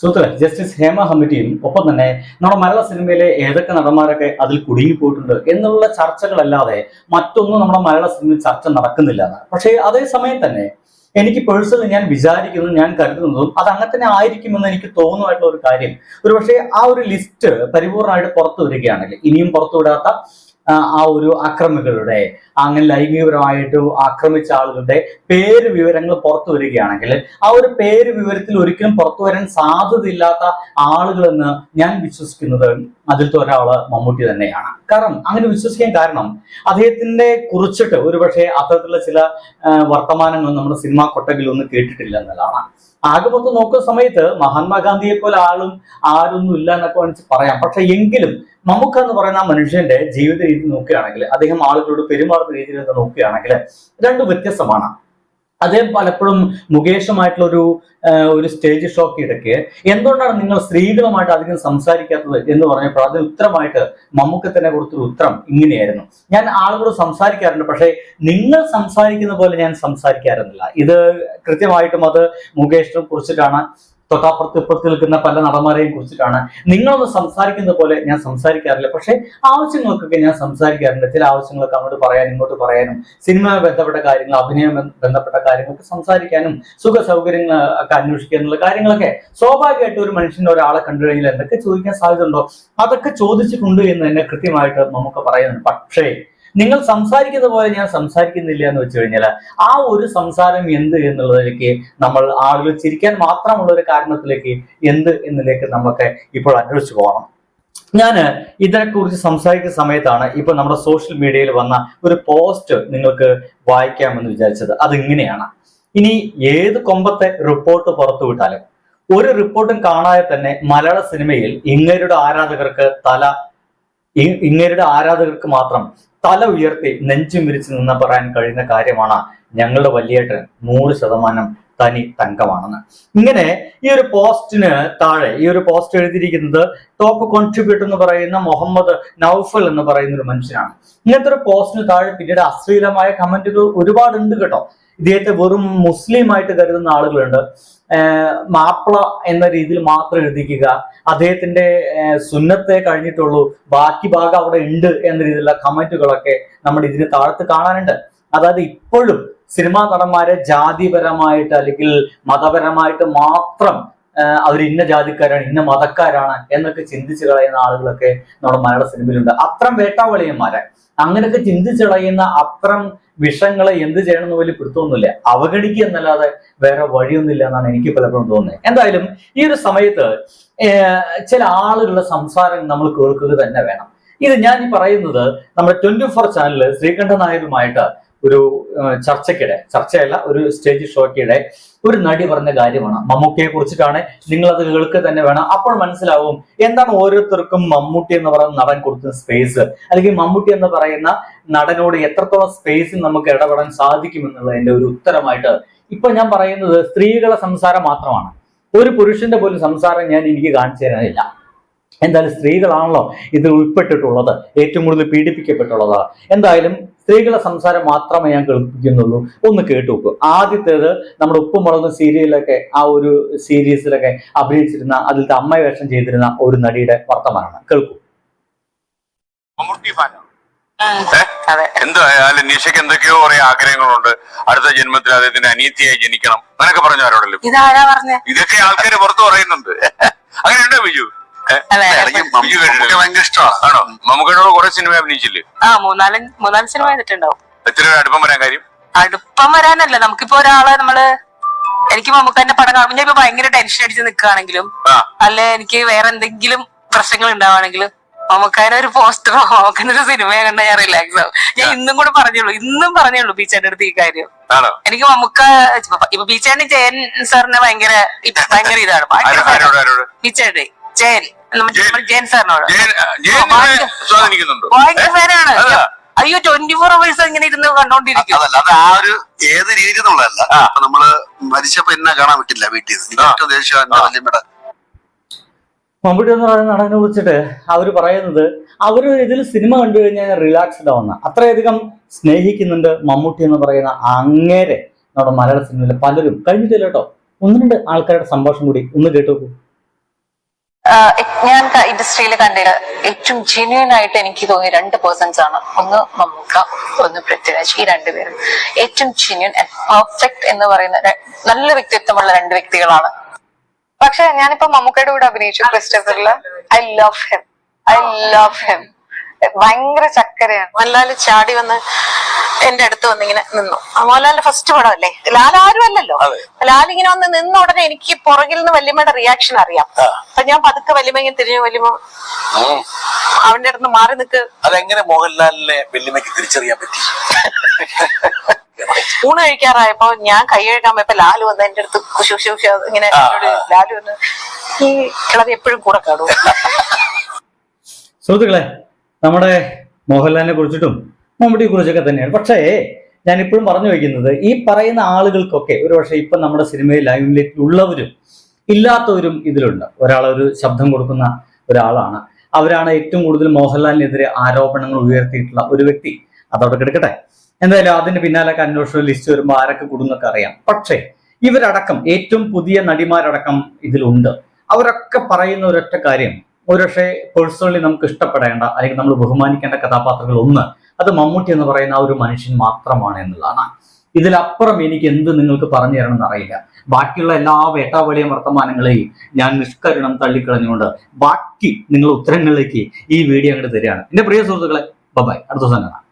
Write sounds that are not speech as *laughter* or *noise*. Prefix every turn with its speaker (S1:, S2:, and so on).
S1: സുഹൃത്തുക്കളെ ജസ്റ്റിസ് ഹേമ ഹമ്മിറ്റിയും ഒപ്പം തന്നെ നമ്മുടെ മലയാള സിനിമയിലെ ഏതൊക്കെ നടന്മാരൊക്കെ അതിൽ കുടുങ്ങിപ്പോയിട്ടുണ്ട് എന്നുള്ള ചർച്ചകളല്ലാതെ മറ്റൊന്നും നമ്മുടെ മലയാള സിനിമയിൽ ചർച്ച നടക്കുന്നില്ല. പക്ഷേ അതേസമയം തന്നെ എനിക്ക് പേഴ്സണലി ഞാൻ വിചാരിക്കുന്നതും ഞാൻ കരുതുന്നതും അത് അങ്ങനെ തന്നെ ആയിരിക്കുമെന്ന് എനിക്ക് തോന്നുമായിട്ടുള്ള ഒരു കാര്യം ഒരു പക്ഷേ ആ ഒരു ലിസ്റ്റ് പരിപൂർണമായിട്ട് പുറത്തു വരികയാണെങ്കിൽ ഇനിയും പുറത്തുവിടാത്ത ആ ഒരു അക്രമികളുടെ അങ്ങനെ ലൈംഗികപരമായിട്ട് ആക്രമിച്ച ആളുകളുടെ പേര് വിവരങ്ങൾ പുറത്തു വരികയാണെങ്കിൽ ആ ഒരു പേര് വിവരത്തിൽ ഒരിക്കലും പുറത്തു വരാൻ സാധ്യതയില്ലാത്ത ആളുകളെന്ന് ഞാൻ വിശ്വസിക്കുന്നത് അതിലത്തെ ഒരാൾ മമ്മൂട്ടി തന്നെയാണ്. കാരണം അങ്ങനെ വിശ്വസിക്കാൻ കാരണം അദ്ദേഹത്തിന്റെ കുറിച്ചിട്ട് ഒരുപക്ഷെ അത്തരത്തിലുള്ള ചില വർത്തമാനങ്ങൾ നമ്മുടെ സിനിമാ കൊട്ടകിൽ ഒന്നും കേട്ടിട്ടില്ല എന്നതാണ് ആകെ മൊത്തം നോക്കുന്ന സമയത്ത് മഹാത്മാഗാന്ധിയെ പോലെ ആളും ആരൊന്നും ഇല്ല എന്നൊക്കെ വേണമെങ്കിൽ പറയാം. പക്ഷെ എങ്കിലും നമുക്ക് എന്ന് പറയുന്ന ആ മനുഷ്യന്റെ ജീവിത രീതി നോക്കുകയാണെങ്കിൽ അദ്ദേഹം ആളുകളോട് പെരുമാറുന്ന രീതിയിൽ നിന്ന് നോക്കുകയാണെങ്കിൽ രണ്ടും വ്യത്യസ്തമാണ്. അദ്ദേഹം പലപ്പോഴും മുകേഷുമായിട്ടുള്ള ഒരു ഒരു സ്റ്റേജ് ഷോക്ക് ഇടയ്ക്ക് എന്തുകൊണ്ടാണ് നിങ്ങൾ സ്ത്രീകളുമായിട്ട് അധികം സംസാരിക്കാത്തത് എന്ന് പറഞ്ഞപ്പോൾ അതിന് ഉത്തരമായിട്ട് മമ്മൂക്കത്തിനെ കൊടുത്തൊരു ഉത്തരം ഇങ്ങനെയായിരുന്നു. ഞാൻ ആളുകളോട് സംസാരിക്കാറുണ്ട് പക്ഷേ നിങ്ങൾ സംസാരിക്കുന്ന പോലെ ഞാൻ സംസാരിക്കാറുന്നില്ല. ഇത് കൃത്യമായിട്ടും അത് മുകേഷിനെ കുറിച്ചിട്ടാണ് തൊട്ടപ്പുറത്ത് ഇപ്പുറത്ത് നിൽക്കുന്ന പല നടന്മാരെയും കുറിച്ചിട്ടാണ്. നിങ്ങളൊന്ന് സംസാരിക്കുന്ന പോലെ ഞാൻ സംസാരിക്കാറില്ല. പക്ഷേ ആവശ്യങ്ങൾക്കൊക്കെ ഞാൻ സംസാരിക്കാറുണ്ട്. ചില ആവശ്യങ്ങളൊക്കെ അങ്ങോട്ട് പറയാനും ഇങ്ങോട്ട് പറയാനും സിനിമ ബന്ധപ്പെട്ട കാര്യങ്ങൾ അഭിനയം ബന്ധ- ബന്ധപ്പെട്ട കാര്യങ്ങളൊക്കെ സംസാരിക്കാനും സുഖ സൗകര്യങ്ങൾ ഒക്കെ അന്വേഷിക്കാനുള്ള കാര്യങ്ങളൊക്കെ സ്വാഭാവികമായിട്ട് ഒരു മനുഷ്യന്റെ ഒരാളെ കണ്ടു കഴിഞ്ഞാൽ എന്തൊക്കെ ചോദിക്കാൻ സാധ്യതയുണ്ടോ? അതൊക്കെ ചോദിച്ചിട്ടുണ്ട് എന്ന് തന്നെ കൃത്യമായിട്ട് നമുക്ക് പറയുന്നുണ്ട് പക്ഷേ നിങ്ങൾ സംസാരിക്കുന്ന പോലെ ഞാൻ സംസാരിക്കുന്നില്ല എന്ന് വെച്ച് കഴിഞ്ഞാൽ ആ ഒരു സംസാരം എന്ത് എന്നുള്ളതിലേക്ക് നമ്മൾ ആളുകൾ ചിരിക്കാൻ മാത്രമുള്ള ഒരു കാരണത്തിലേക്ക് എന്ത് എന്നതിലേക്ക് നമുക്ക് ഇപ്പോൾ അന്വേഷിച്ചു പോകണം. ഞാൻ ഇതിനെക്കുറിച്ച് സംസാരിക്കുന്ന സമയത്താണ് ഇപ്പൊ നമ്മുടെ സോഷ്യൽ മീഡിയയിൽ വന്ന ഒരു പോസ്റ്റ് നിങ്ങൾക്ക് വായിക്കാമെന്ന് വിചാരിച്ചത്. അത് ഇങ്ങനെയാണ് ഇനി ഏത് കൊമ്പത്തെ റിപ്പോർട്ട് പുറത്തു വിട്ടാലും ഒരു റിപ്പോർട്ടും കാണാതെ തന്നെ മലയാള സിനിമയിൽ ഇങ്ങരുടെ ആരാധകർക്ക് തല ഇങ്ങരുടെ ആരാധകർക്ക് മാത്രം തല ഉയർത്തി നെഞ്ചും വിരിച്ച് നിന്ന് പറയാൻ കഴിയുന്ന കാര്യമാണ് ഞങ്ങളുടെ വലിയേട്ടൻ നൂറ് ശതമാനം തനി തങ്കമാണെന്ന്. ഇങ്ങനെ ഈ ഒരു പോസ്റ്റിന് താഴെ ഈ ഒരു പോസ്റ്റ് എഴുതിയിരിക്കുന്നത് ടോപ്പ് കോൺട്രിബ്യൂട്ട് എന്ന് പറയുന്ന മുഹമ്മദ് നൌഫൽ എന്ന് പറയുന്ന ഒരു മനുഷ്യനാണ്. ഇങ്ങനത്തെ ഒരു പോസ്റ്റിന് താഴെ പിന്നീട് അശ്ലീലമായ കമന്റുകൾ ഒരുപാടുണ്ട് കേട്ടോ. ഇദ്ദേഹത്തെ വെറും മുസ്ലിമായിട്ട് കരുതുന്ന ആളുകളുണ്ട്. മാപ്പിള എന്ന രീതിയിൽ മാത്രം എഴുതിക്കുക. അദ്ദേഹത്തിന്റെ സുന്നത്തെ കഴിഞ്ഞിട്ടുള്ളൂ. ബാക്കി ഭാഗം അവിടെ ഉണ്ട് എന്ന രീതിയിലുള്ള കമന്റുകളൊക്കെ നമ്മൾ ഇതിന് താഴത്ത് കാണാനുണ്ട്. അതായത് ഇപ്പോഴും സിനിമാ നടന്മാരെ ജാതിപരമായിട്ട് അല്ലെങ്കിൽ മതപരമായിട്ട് മാത്രം അവർ ഇന്ന ജാതിക്കാരാണ് ഇന്ന മതക്കാരാണ് എന്നൊക്കെ ചിന്തിച്ചു കളയുന്ന ആളുകളൊക്കെ നമ്മുടെ മലയാള സിനിമയിലുണ്ട്. അത്രം വേട്ടാവളിയന്മാരെ അങ്ങനെയൊക്കെ ചിന്തിച്ചു കളയുന്ന അത്രം വിഷങ്ങളെ എന്ത് ചെയ്യണമെന്ന് വലിയ പിടുത്തമൊന്നുമില്ല. അവഗണിക്കുക എന്നല്ലാതെ വേറെ വഴിയൊന്നുമില്ല എന്നാണ് എനിക്ക് പലപ്പോഴും തോന്നുന്നത്. എന്തായാലും ഈ ഒരു സമയത്ത് ചില ആളുകളുടെ സംസാരം നമ്മൾ കേൾക്കുക തന്നെ വേണം. ഇത് ഞാൻ ഈ പറയുന്നത് നമ്മുടെ ട്വന്റി ഫോർ ചാനലിൽ ശ്രീകണ്ഠ നായരുമായിട്ട് ഒരു ചർച്ചയ്ക്കിടെ ചർച്ചയല്ല ഒരു സ്റ്റേജ് ഷോയ്ക്കിടെ ഒരു നടി പറഞ്ഞ കാര്യമാണ്. മമ്മൂക്കയെ കുറിച്ചിട്ടാണ് നിങ്ങൾ അത് കേൾക്കുക തന്നെ വേണം. അപ്പോൾ മനസ്സിലാവും എന്താണ് ഓരോരുത്തർക്കും മമ്മൂട്ടി എന്ന് പറയുന്ന നടൻ കൊടുക്കുന്ന സ്പേസ് അല്ലെങ്കിൽ മമ്മൂട്ടി എന്ന് പറയുന്ന നടനോട് എത്രത്തോളം സ്പേസിൽ നമുക്ക് ഇടപെടാൻ സാധിക്കുമെന്നുള്ളതിന്റെ ഒരു ഉത്തരമായിട്ട് ഇപ്പൊ ഞാൻ പറയുന്നത് സ്ത്രീകളെ സംസാരം മാത്രമാണ്. ഒരു പുരുഷന്റെ പോലും സംസാരം ഞാൻ എനിക്ക് കാണിച്ചു തരാനില്ല. എന്തായാലും സ്ത്രീകളാണല്ലോ ഇതിൽ ഉൾപ്പെട്ടിട്ടുള്ളത്. ഏറ്റവും കൂടുതൽ പീഡിപ്പിക്കപ്പെട്ടുള്ളത് എന്തായാലും സ്ത്രീകളെ സംസാരം മാത്രമേ ഞാൻ കേൾപ്പിക്കുന്നുള്ളൂ. ഒന്ന് കേട്ടു നോക്കൂ ആദ്യത്തേത് നമ്മുടെ ഉപ്പുമുളക് സീരിയലൊക്കെ ആ ഒരു സീരീസിലൊക്കെ അഭിനയിച്ചിരുന്ന അതിലത്തെ അമ്മ വേഷം ചെയ്തിരുന്ന ഒരു നടിയുടെ വർത്തമാനമാണ്. കേൾക്കൂ.
S2: എന്തായാലും നിഷയ്ക്ക് എന്തൊക്കെയോ കുറെ ആഗ്രഹങ്ങളുണ്ട്. അടുത്ത ജന്മത്തിൽ അദ്ദേഹത്തിന് അനീതിയായി ജനിക്കണം. അങ്ങനൊക്കെ പറഞ്ഞു ആരോടല്ലോ? ഇതൊക്കെ ആൾക്കാര് പുറത്ത് പറയുന്നുണ്ട്. *laughs* അങ്ങനെയുണ്ടോ ബിജു?
S3: ഭയങ്കര ഇഷ്ടമാണ്.
S2: കുറെ സിനിമ അഭിനയിച്ചില്ലേ?
S4: ആ മൂന്നാൽ മൂന്നാൽ സിനിമ ചെയ്തിട്ടുണ്ടാവും
S2: എത്ര അടുപ്പം വരാൻ കാര്യം?
S4: അടുപ്പം വരാനല്ല നമുക്കിപ്പോ ഒരാളെ നമ്മൾ എനിക്ക് മമ്മൂക്കാന്റെ പടം കാണുമ്പോൾ ഞാൻ ഇപ്പൊ ഭയങ്കര ടെൻഷൻ അടിച്ച് നിൽക്കുകയാണെങ്കിലും അല്ല എനിക്ക് വേറെ എന്തെങ്കിലും പ്രശ്നങ്ങൾ ഉണ്ടാവുകയാണെങ്കിലും മമ്മൂക്കാനെ ഒരു പോസ്റ്ററോ മമ്മൂക്കാന്റെ ഒരു സിനിമയോ കണ്ടാൽ ഞാൻ റിലാക്സ് ആവും. ഞാൻ ഇന്നും കൂടെ പറഞ്ഞുള്ളൂ ഇന്നും പറഞ്ഞുള്ളൂ ബീച്ചേന്റെ അടുത്ത് ഈ കാര്യം. എനിക്ക് മമ്മക്ക ഇപ്പൊ ബീച്ചേന്റെ ജയൻ സാറിന് ഭയങ്കര *laughs* ഭയങ്കര ഇതാണ്.
S2: ബീച്ചാണ്ടി
S4: ബീച്ചേന്റെ ജയൻ. ജയൻ സാറിനോട്.
S2: സ്വാധീനിക്കുന്നുണ്ടോ.
S4: ഭയങ്കര ഫാനാണ്. അയ്യോ ട്വന്റി ഫോർ അവേഴ്സ് ഇങ്ങനെ ഇരുന്ന് കണ്ടോണ്ടിരിക്കും.
S3: അതല്ല അത് ആ ഒരു ഏത് രീതി എന്നുള്ളതല്ല. നമ്മൾ മരിച്ചപ്പോ എന്നെ കാണാൻ പറ്റില്ല വീട്ടിൽ. നിന്ന് എനിക്ക്
S2: ആ.
S3: ഏറ്റവും ദേഷ്യം എന്റെ വല്യമ്മയുടെ.
S1: മമ്മൂട്ടി എന്ന് പറയുന്ന നടനെ കുറിച്ചിട്ട് അവർ പറയുന്നത് അവർ ഇതിൽ സിനിമ കണ്ടു കഴിഞ്ഞാൽ റിലാക്സ്ഡ് ആവുന്ന. അത്രയധികം സ്നേഹിക്കുന്നുണ്ട് മമ്മൂട്ടി എന്ന് പറയുന്ന അങ്ങേരെ നമ്മുടെ മലയാള സിനിമയിൽ പലരും. കഴിഞ്ഞിട്ടില്ല കേട്ടോ. ഒന്ന് രണ്ട് ആൾക്കാരുടെ സംഭാഷണം കൂടി ഒന്ന് കേട്ടു
S5: ഞാൻ ഇൻഡസ്ട്രിയിൽ കണ്ടത് ഏറ്റവും ജെന്യൂൻ ആയിട്ട് എനിക്ക് തോന്നിയ രണ്ട് പേഴ്സൺസ് ആണ്. ഒന്ന് മമ്മൂക്ക ഒന്ന് പൃഥ്വിരാജ്. ഈ രണ്ടുപേരും ഏറ്റവും ജെന്യൂൻ ആൻഡ് പെർഫെക്റ്റ് എന്ന് പറയുന്ന നല്ല വ്യക്തിത്വമുള്ള രണ്ട് വ്യക്തികളാണ്.
S6: പക്ഷെ ഞാനിപ്പോ മമ്മൂക്കയുടെ കൂടെ അഭിനയിച്ചു. ക്രിസ്റ്റഫറിൽ I love him I love him ഭയങ്കര ചക്കരയാണ്.
S7: വല്ലാലും ചാടി വന്ന് എന്റെ അടുത്ത് വന്നിങ്ങനെ നിന്നു. മോഹൻലാലിന്റെ ഫസ്റ്റ് പടം അല്ലേ ലാൽ ആരും അല്ലല്ലോ. ലാൽ ഇങ്ങനെ വന്ന് നിന്ന ഉടനെ എനിക്ക് പുറകിൽ നിന്ന് വല്യമ്മയുടെ റിയാക്ഷൻ അറിയാം. അപ്പൊ ഞാൻ പതുക്കെ വല്യമ്മ ഇങ്ങനെ തിരിഞ്ഞു വല്യമ്മ അവന്റെ അടുത്ത് മാറി നിക്ക്.
S8: അതെങ്ങനെ മോഹൻലാലിനെ വല്യമ്മക്ക് തിരിച്ചറിയാൻ പറ്റി? *laughs*
S7: ഊണ് കഴിക്കാറായപ്പോ ഞാൻ കൈ കഴുകാൻ പോയപ്പോ ലാൽ വന്ന് എന്റെ അടുത്ത് കുശു കുശു കുശു ഇങ്ങനെ ലാലു ലാൽ വന്ന് ഈ കിളത് എപ്പോഴും കൂടെ കാണും. *laughs*
S1: സുഹൃത്തുക്കളെ നമ്മുടെ മോഹൻലാലിനെ കുറിച്ചിട്ടും മമ്മൂട്ടിയെ കുറിച്ചൊക്കെ തന്നെയാണ്. പക്ഷേ ഞാൻ ഇപ്പോഴും പറഞ്ഞു വയ്ക്കുന്നത് ഈ പറയുന്ന ആളുകൾക്കൊക്കെ ഒരുപക്ഷെ ഇപ്പം നമ്മുടെ സിനിമയിൽ ലൈംലൈറ്റിൽ ഉള്ളവരും ഇല്ലാത്തവരും ഇതിലുണ്ട്. ഒരാളൊരു ശബ്ദം കൊടുക്കുന്ന ഒരാളാണ്. അവരാണ് ഏറ്റവും കൂടുതൽ മോഹൻലാലിനെതിരെ ആരോപണങ്ങൾ ഉയർത്തിയിട്ടുള്ള ഒരു വ്യക്തി. അതവിടെ കിടക്കട്ടെ എന്തായാലും അതിന്റെ പിന്നാലൊക്കെ അന്വേഷണ ലിസ്റ്റ് വരുമ്പോൾ ആരൊക്കെ കൂടുന്നൊക്കെ അറിയാം. പക്ഷേ ഇവരടക്കം ഏറ്റവും പുതിയ നടിമാരടക്കം ഇതിലുണ്ട്. അവരൊക്കെ പറയുന്ന ഒരൊറ്റ കാര്യം ഒരുപക്ഷെ പേഴ്സണലി നമുക്ക് ഇഷ്ടപ്പെടേണ്ട അല്ലെങ്കിൽ നമ്മൾ ബഹുമാനിക്കേണ്ട കഥാപാത്രങ്ങൾ ഒന്ന് അത് മമ്മൂട്ടി എന്ന് പറയുന്ന ആ ഒരു മനുഷ്യൻ മാത്രമാണ് എന്നുള്ളതാണ്. ഇതിലപ്പുറം എനിക്ക് എന്ത് നിങ്ങൾക്ക് പറഞ്ഞു തരണമെന്ന് അറിയില്ല. ബാക്കിയുള്ള എല്ലാ വേട്ടാവളിയ വർത്തമാനങ്ങളെയും ഞാൻ നിഷ്കരണം തള്ളിക്കളഞ്ഞുകൊണ്ട് ബാക്കി നിങ്ങൾ ഉത്തരങ്ങളിലേക്ക് ഈ വീഡിയോ അങ്ങോട്ട് തരികയാണ്. എന്റെ പ്രിയ സുഹൃത്തുക്കളെ ബബായ് അടുത്ത ദിവസം കാണാം.